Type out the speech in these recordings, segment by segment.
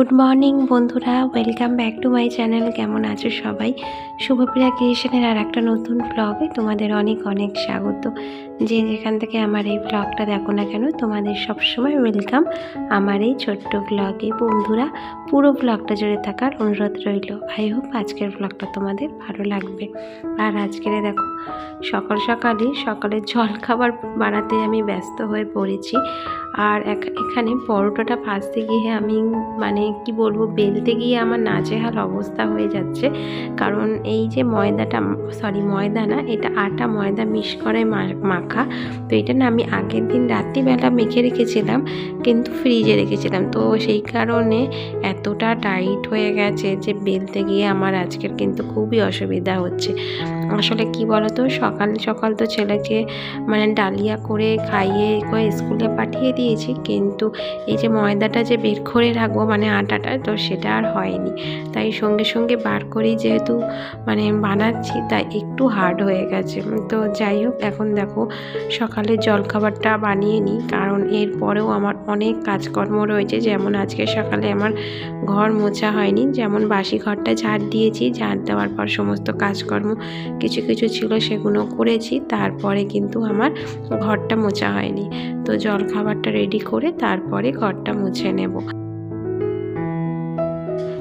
Good morning বন্ধুরা। Welcome back to my channel কেমন আছো সবাই? শুভপ্রিয়া ক্রিয়েশনের আর একটা নতুন ব্লগে তোমাদের অনেক অনেক স্বাগত। যে যেখান থেকে আমার এই ব্লগটা দেখো না কেন, তোমাদের সবসময় ওয়েলকাম আমার এই ছোট্ট ব্লগে বন্ধুরা, পুরো ব্লগটা জুড়ে থাকার অনুরোধ রইল। আই হোপ আজকের ব্লগটা তোমাদের ভালো লাগবে। আর আজকের দেখো, সকাল সকালে সকালের জল খাবার বানাতে আমি ব্যস্ত হয়ে পড়েছি। আর এখ- এখানে পরোটাটা ভাজতে গিয়ে আমি মানে কি বলব, বেলতে গিয়ে আমার নাজেহাল অবস্থা হয়ে যাচ্ছে। কারণ এই যে ময়দাটা, সরি ময়দা না, এটা আটা ময়দা মিশ করে মাখা। তো এটা না আমি আগের দিন রাত্রিবেলা মেখে রেখেছিলাম, কিন্তু ফ্রিজে রেখেছিলাম। তো সেই কারণে এতটা টাইট হয়ে গেছে যে বেলতে গিয়ে আমার আজকের কিন্তু খুবই অসুবিধা হচ্ছে। আসলে কি বলতো, সকাল সকাল তো ছেলেকে মানে ডালিয়া করে খাইয়ে স্কুলে পাঠিয়ে দিয়েছি, কিন্তু এই যে ময়দাটা যে বের করে রাখব মানে আটাটা, তো সেটা আর হয়নি। তাই সঙ্গে সঙ্গে বার করেই যেহেতু মানে বানাচ্ছি, তাই একটু হার্ড হয়ে গেছে। তো যাই হোক, এখন দেখো সকালে জলখাবারটা বানিয়ে নিই, কারণ এরপরেও আমার অনেক কাজকর্ম রয়েছে। যেমন আজকে সকালে আমার ঘর মোছা হয়নি, যেমন বাসি ঘরটা ঝাড় দিয়েছি, ঝাড় দেওয়ার পর সমস্ত কাজকর্ম কিছু কিছু ছিল সেগুলো করেছি, তারপরে কিন্তু আমার ঘরটা মোছা হয়নি। তো জল খাবারটা রেডি করে তারপরে ঘরটা মুছে নেব।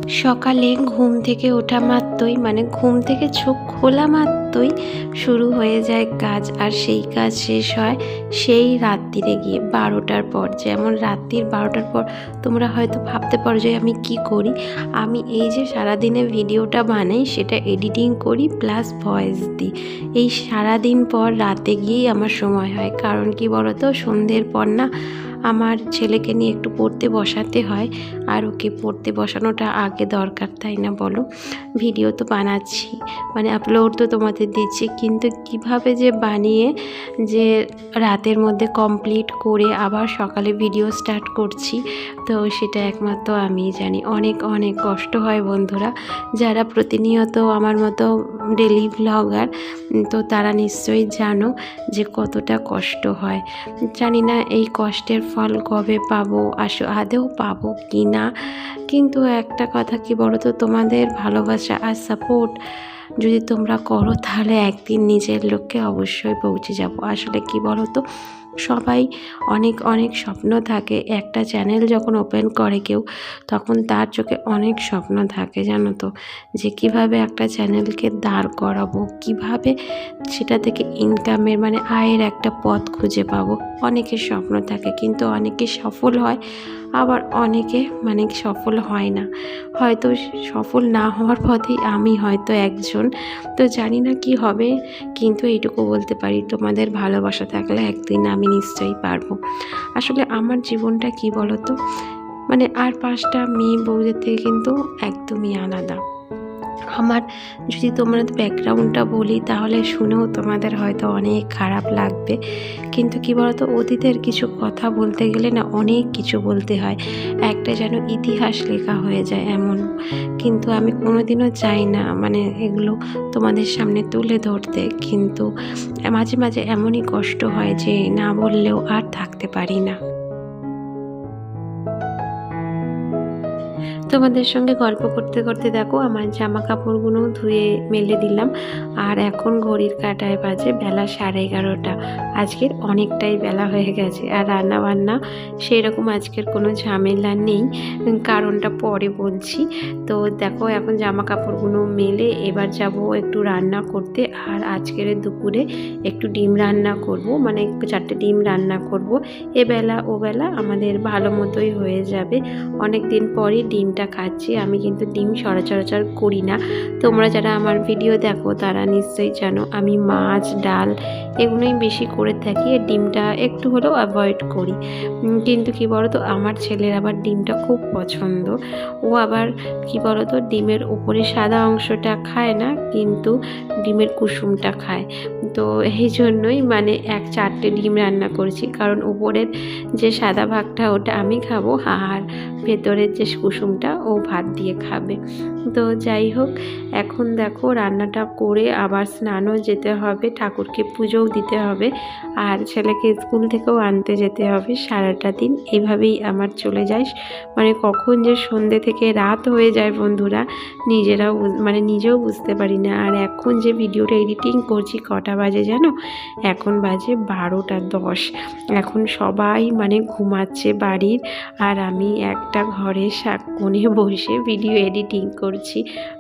সকালে ঘুম থেকে ওঠা মাত্রই মানে ঘুম থেকে চোখ খোলা মাত্রই শুরু হয়ে যায় কাজ, আর সেই কাজ শেষ হয় সেই রাত্রিরে গিয়ে বারোটার পর। যেমন রাত্রির বারোটার পর তোমরা হয়তো ভাবতে পারো যে আমি কি করি। আমি এই যে সারাদিনে ভিডিওটা বানাই, সেটা এডিটিং করি প্লাস ভয়েস দিই। এই সারাদিন পর রাতে গিয়েই আমার সময় হয়। কারণ কি বলতো? সন্ধ্যের পর না আমার ছেলেকে নিয়ে একটু পড়তে বসাতে হয়। আর ওকে পড়তে বসানোটা আগে দরকার, তাই না বলো? ভিডিও তো বানাচ্ছি মানে আপলোড তো তোমাদের দিচ্ছি, কিন্তু কীভাবে যে বানিয়ে যে রাতের মধ্যে কমপ্লিট করে আবার সকালে ভিডিও স্টার্ট করছি, তো সেটা একমাত্র আমিই জানি। অনেক অনেক কষ্ট হয় বন্ধুরা, যারা প্রতিনিয়ত আমার মতো ডেলি ব্লগার তো তারা নিশ্চয়ই জানো যে কতটা কষ্ট হয়। জানি না এই কষ্টের ফল কবে পাবো, আসো আদেও পাবো কি না কিন্তু একটা কথা কি বলো তো তোমাদের ভালোবাসা আর সাপোর্ট যদি তোমরা করো, তাহলে একদিন নিজের লক্ষ্যে অবশ্যই পৌঁছে যাব। আসলে কি বলো তো সবাই অনেক অনেক স্বপ্ন থাকে। একটা চ্যানেল যখন ওপেন করে কেউ, তখন তার চোখে অনেক স্বপ্ন থাকে, জানো তো? যে কীভাবে একটা চ্যানেলকে দাঁড় করাবো? কীভাবে সেটা থেকে ইনকামের মানে আয়ের একটা পথ খুঁজে পাবো? অনেকের স্বপ্ন থাকে, কিন্তু অনেকে সফল হয়, আবার অনেকে মানে সফল হয় না। হয়তো সফল না হওয়ার পথেই আমি হয়তো একজন, তো জানি না কি হবে, কিন্তু এইটুকু বলতে পারি, তোমাদের ভালোবাসা থাকলে একদিন আমি নিশ্চয়ই পারব। আসলে আমার জীবনটা কি বলো তো মানে আর পাঁচটা মেয়ে বউদের থেকে কিন্তু একদমই আলাদা। আমার যদি তোমরা ব্যাকগ্রাউন্ডটা বলি, তাহলে শুনেও তোমাদের হয়তো অনেক খারাপ লাগবে। কিন্তু কি বলতো, অতীতের কিছু কথা বলতে গেলে না অনেক কিছু বলতে হয়। একটা যেন ইতিহাস লেখা হয়ে যায় এমন। কিন্তু আমি কোনোদিনও চাই না মানে এগুলো তোমাদের সামনে তুলে ধরতে। কিন্তু মাঝে মাঝে এমনই কষ্ট হয় যে না বললেও আর থাকতে পারি না। তোমাদের সঙ্গে গল্প করতে করতে দেখো, আমার জামা কাপড়গুলো ধুয়ে মেলে দিলাম। আর এখন ঘড়ির কাটায় বাজে বেলা সাড়ে এগারোটা। আজকের অনেকটাই বেলা হয়ে গেছে, আর রান্না বান্না সেই রকম আজকের কোনো ঝামেলা নেই। কারণটা পরে বলছি। তো দেখো, এখন জামা কাপড়গুলো মেলে এবার যাব একটু রান্না করতে। আর আজকের দুপুরে একটু ডিম রান্না করব মানে চারটে ডিম রান্না করব। এবেলা ওবেলা আমাদের ভালো মতোই হয়ে যাবে। অনেক দিন পরই ডিমটা খাচ্ছি, আমি কিন্তু ডিম সরাচরাচর করি না। তোমরা যারা আমার ভিডিও দেখো, তারা নিশ্চয়ই জানো, আমি মাছ, ডাল এগুলোই বেশি করে থাকি, আর ডিমটা একটু হলেও অ্যাভয়েড করি। কিন্তু কি বলতো, আমার ছেলের আবার ডিমটা খুব পছন্দ। ও আবার কি বলতো, ডিমের উপরে সাদা অংশটা খায় না, কিন্তু ডিমের কুসুমটা খায়। তো এই জন্যই মানে এক চারটে ডিম রান্না করেছি, কারণ উপরের যে সাদা ভাগটা, ওটা আমি খাব, আর ভেতরের যে কুসুমটা ও ভাত দিয়ে খাবে। তো যাই হোক, এখন দেখো রান্নাটা করে আবার স্নানও যেতে হবে, ঠাকুরকে পুজোও দিতে হবে আর ছেলেকে স্কুল থেকেও আনতে যেতে হবে সারাটা দিন। এইভাবেই আমার চলে যায়। মানে কখন যে সন্ধে থেকে রাত হয়ে যায় বন্ধুরা, নিজেরাও মানে নিজেও বুঝতে পারি না। আর এখন যে ভিডিওটা এডিটিং করছি কটা বাজে জানো? এখন বাজে বারোটা দশ। এখন সবাই মানে ঘুমাচ্ছে বাড়ির আর আমি একটা ঘরে শাক কোণে বসে ভিডিও এডিটিং করছি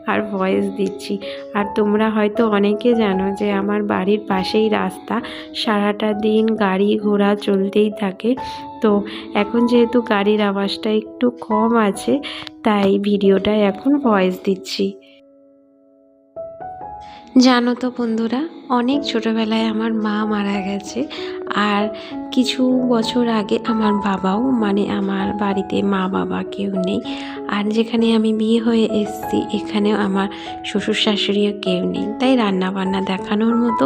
আর ভয়েস দিচ্ছি। আর তোমরা হয়তো অনেকে জানো যে আমার বাড়ির পাশেই রাস্তা, সারাটা দিন গাড়ি ঘোড়া চলতেই থাকে। তো এখন যেহেতু গাড়ির আওয়াজটা একটু কম আছে, তাই ভিডিওটা এখন ভয়েস দিচ্ছি। জানো তো বন্ধুরা, অনেক ছোটোবেলায় আমার মা মারা গেছে আর কিছু বছর আগে আমার বাবাও মানে আমার বাড়িতে মা বাবা কেউ নেই আর যেখানে আমি বিয়ে হয়ে এসেছি এখানেও আমার শ্বশুর শাশুড়িও কেউ নেই। তাই রান্না বান্না দেখানোর মতো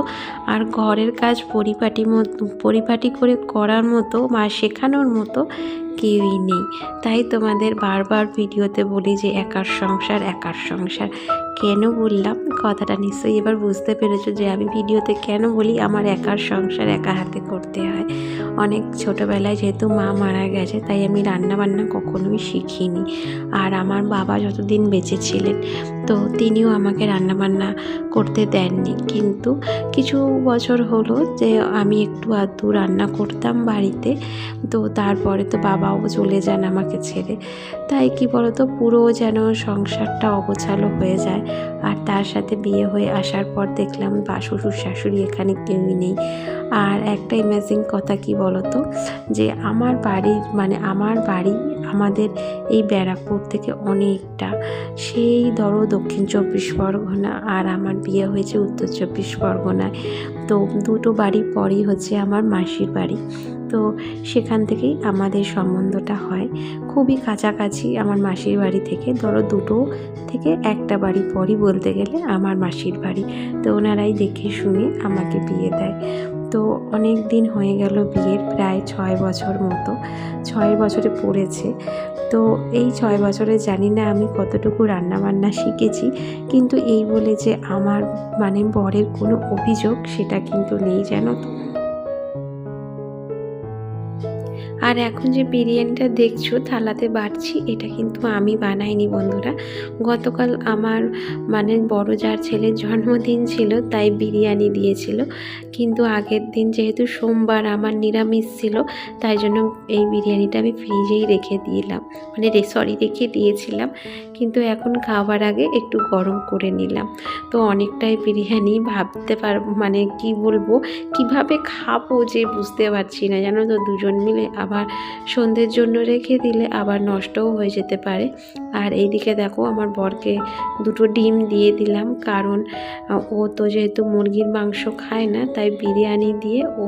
আর ঘরের কাজ পরিপাটি মতো, পরিপাটি করে করার মতো বা শেখানোর মতো কেউই নেই। তাই তোমাদের বারবার ভিডিওতে বলি যে একার সংসার একার সংসার। কেন বললাম? কথাটা নিশ্চয়ই এবার বুঝতে পেরেছ যে আমি ভিডিওতে কেন বলি আমার একার সংসার একা হাতে করতে হয়। অনেক ছোটোবেলায় যেহেতু মা মারা গেছে, তাই আমি রান্না বান্না কখনোই শিখিনি। আর আমার বাবা যতদিন বেঁচে ছিলেন, তো তিনিও আমাকে রান্না বান্না করতে দেননি। কিন্তু কিছু বছর হলো যে আমি একটু আধটু রান্না করতাম বাড়িতে, তো তারপরে তো বাবাও চলে যান আমাকে ছেড়ে। তাই কি বলতো, পুরো যেন সংসারটা অগোছালো হয়ে যায়। আর তার সাথে বিয়ে হয়ে আসার পর দেখলাম বা শ্বশুর শাশুড়ি এখানে কেউই নেই। আর একটা ইমেজিং কথা কি বলতো যে আমার বাড়ির মানে আমার বাড়ি আমাদের এই ব্যারাকপুর থেকে অনেকটা সেই ধরো দক্ষিণ চব্বিশ পরগনা আর আমার বিয়ে হয়েছে উত্তর চব্বিশ পরগনায়। তো দুটো বাড়ি পরই হচ্ছে আমার মাসির বাড়ি। তো সেখান থেকেই আমাদের সম্বন্ধটা হয়। খুবই কাছাকাছি আমার মাসির বাড়ি থেকে, ধরো দুটো থেকে একটা বাড়ি পরই বলতে গেলে আমার মাসির বাড়ি। তো ওনারাই দেখে শুনে আমাকে বিয়ে দেয়। তো অনেক দিন হয়ে গেল বিয়ের, প্রায় ছয় বছর মতো, ছয় বছরে পড়েছে। তো এই ছয় বছরে জানি না আমি কতটুকু রান্নাবান্না শিখেছি, কিন্তু এই বলে যে আমার মানে বরের কোনো অভিযোগ সেটা কিন্তু নেই, জানো তো। আর এখন যে বিরিয়ানিটা দেখছ, থালাতে বাড়ছি, এটা কিন্তু আমি বানাইনি বন্ধুরা। গতকাল আমার মানে বড় যার ছেলের জন্মদিন ছিল, তাই বিরিয়ানি দিয়েছিল। কিন্তু আগের দিন যেহেতু সোমবার আমার নিরামিষ ছিল, তাই জন্য এই বিরিয়ানিটা আমি ফ্রিজেই রেখে দিলাম। মানে সরি রেখে দিয়েছিলাম। কিন্তু এখন খাবার আগে একটু গরম করে নিলাম। তো অনেকটাই বিরিয়ানি ভাবতে পার মানে কি বলব, কীভাবে খাব যে বুঝতে পারছি না, জানো তো? দুজন মিলে আবার সন্ধ্যের জন্য রেখে দিলে আবার নষ্টও হয়ে যেতে পারে। আর এইদিকে দেখো আমার বরকে দুটো ডিম দিয়ে দিলাম, কারণ ও তো যেহেতু মুরগির মাংস খায় না, তাই বিরিয়ানি দিয়ে ও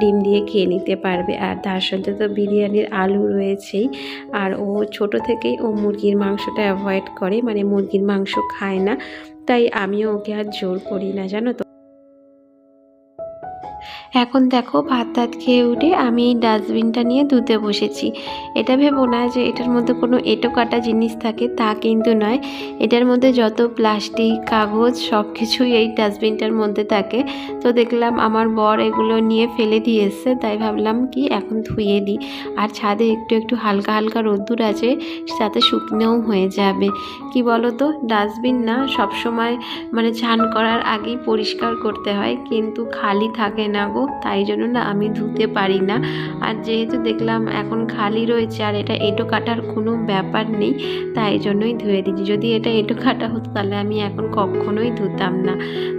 ডিম দিয়ে খেয়ে নিতে পারবে। আর তার সাথে তো বিরিয়ানির আলু রয়েছেই। আর ও ছোট থেকেই ও মুরগির মাংসটা অ্যাভয়েড করে মানে মুরগির মাংস খায় না, তাই আমিও ওকে আর জোর করি না, জানো তো? এখন দেখো ভাত টাত খেয়ে উঠে আমি এই ডাস্টবিনটা নিয়ে ধুতে বসেছি। এটা ভেবো না যে এটার মধ্যে কোনো এঁটো কাটা জিনিস থাকে, তা কিন্তু নয়। এটার মধ্যে যত প্লাস্টিক, কাগজ সব কিছুই এই ডাস্টবিনটার মধ্যে থাকে। তো দেখলাম আমার বর এগুলো নিয়ে ফেলে দিয়ে এসছে, তাই ভাবলাম কি এখন ধুয়ে দিই। আর ছাদে একটু একটু হালকা হালকা রোদ্দুর আছে, সাথে শুকনোও হয়ে যাবে। কি বলো তো ডাস্টবিন না সবসময় মানে চান করার আগেই পরিষ্কার করতে হয়, কিন্তু খালি থাকে না গো। তাই জন্য না আমি ধুতে পারি না। আর যেহেতু দেখলাম এখন খালি রয়েছে আর এটা এঁটো কাটার কোনো ব্যাপার নেই, তাই জন্যই ধুয়ে দিচ্ছি যদি এটা এঁটো কাটা হতো তাহলে আমি এখন কখনোই ধুতাম না।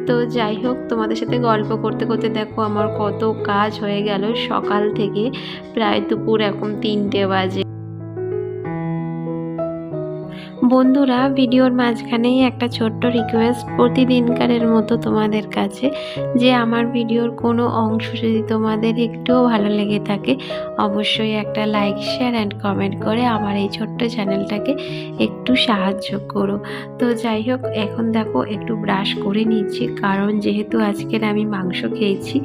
তো যাই হোক, তোমাদের সাথে গল্প করতে করতে দেখো আমার কত কাজ হয়ে গেল সকাল থেকে। প্রায় দুপুর এখন তিনটে বাজে। বন্ধুরা, ভিডিওর মাঝখানেই একটা ছোট্ট রিকোয়েস্ট প্রতিদিনকারের মতো তোমাদের কাছে যে আমার ভিডিওর কোনো অংশ যদি তোমাদের একটুও ভালো লেগে থাকে, অবশ্যই একটা লাইক শেয়ার অ্যান্ড কমেন্ট করে আমার এই ছোট্ট চ্যানেলটাকে একটু সাহায্য করো। তো যাই হোক, এখন দেখো একটু ব্রাশ করে নিচ্ছি। কারণ যেহেতু আজকের আমি মাংস খেয়েছি,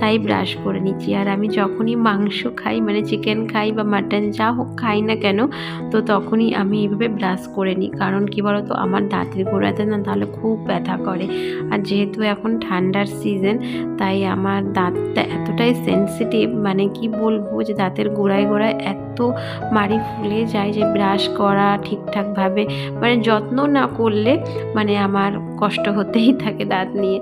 তাই ব্রাশ করে নিচ্ছি। আর আমি যখনই মাংস খাই মানে চিকেন খাই বা মাটন যা হোক খাই না কেন, তো তখনই আমি এইভাবে ব্রাশ করে নিই। কারণ কি বলতো, আমার দাঁতের গোড়াতে না তাহলে খুব ব্যথা করে। আর যেহেতু এখন ঠান্ডার সিজন তাই আমার দাঁতটা এতটাই সেন্সিটিভ মানে কি বলব, যে দাঁতের গোড়ায় গোড়ায় এত মাড়ি ফুলে যায় যে ব্রাশ করা ঠিকঠাকভাবে মানে যত্ন না করলে মানে আমার কষ্ট হতেই থাকে দাঁত নিয়ে।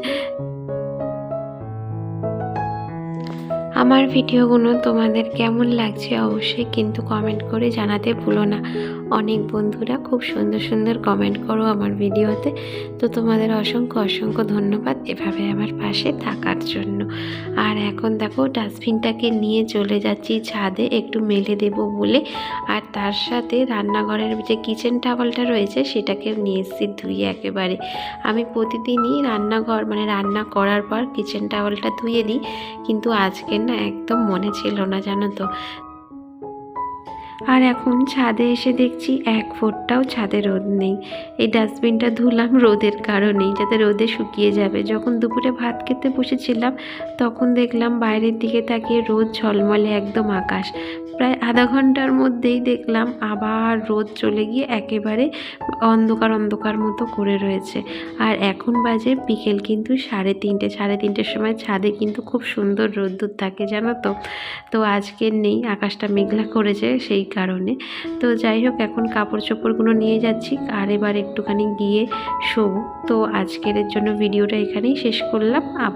আমার ভিডিওগুলো তোমাদের কেমন লাগছে অবশ্যই কিন্তু কমেন্ট করে জানাতে ভুলো না। অনেক বন্ধুরা খুব সুন্দর সুন্দর কমেন্ট করো আমার ভিডিওতে। তো তোমাদের অসংখ্য অসংখ্য ধন্যবাদ এভাবে আমার পাশে থাকার জন্য। আর এখন দেখো, ডাস্টবিনটাকে নিয়ে চলে যাচ্ছি ছাদে, একটু মেলে দেব বলে। আর তার সাথে রান্নাঘরের যে কিচেন টাওয়ালটা রয়েছে সেটাকে নিয়ে এসেছি ধুয়ে একেবারে। আমি প্রতিদিনই রান্নাঘর মানে রান্না করার পর কিচেন টাওয়ালটা ধুয়ে দিই, কিন্তু আজকে না একদম মনে ছিল না, জানো তো। আর এখন ছাদে এসে দেখছি এক ফোটটাও ছাদে রোদ নেই। এই ডাস্টবিনটা ধুলাম রোদের কারণেই, যাতে রোদে শুকিয়ে যাবে। যখন দুপুরে ভাত খেতে বসেছিলাম, তখন দেখলাম বাইরের দিকে তাকিয়ে রোদ ঝলমলে একদম আকাশ। প্রায় আধা ঘণ্টার মধ্যেই দেখলাম আবার রোদ চলে গিয়ে একেবারে অন্ধকার অন্ধকার মতো করে রয়েছে। আর এখন বাজে বিকেল কিন্তু সাড়ে তিনটে, সাড়ে তিনটের সময় ছাদে কিন্তু খুব সুন্দর রোদ্দুর থাকে, জানো তো? তো আজকের নেই, আকাশটা মেঘলা করেছে সেই কারণে। তো যাই হোক, এখন কাপড় চোপড়গুলো নিয়ে যাচ্ছি, আর এবার একটুখানি গিয়ে শোবো। তো আজকের জন্য ভিডিওটা এখানেই শেষ করলাম।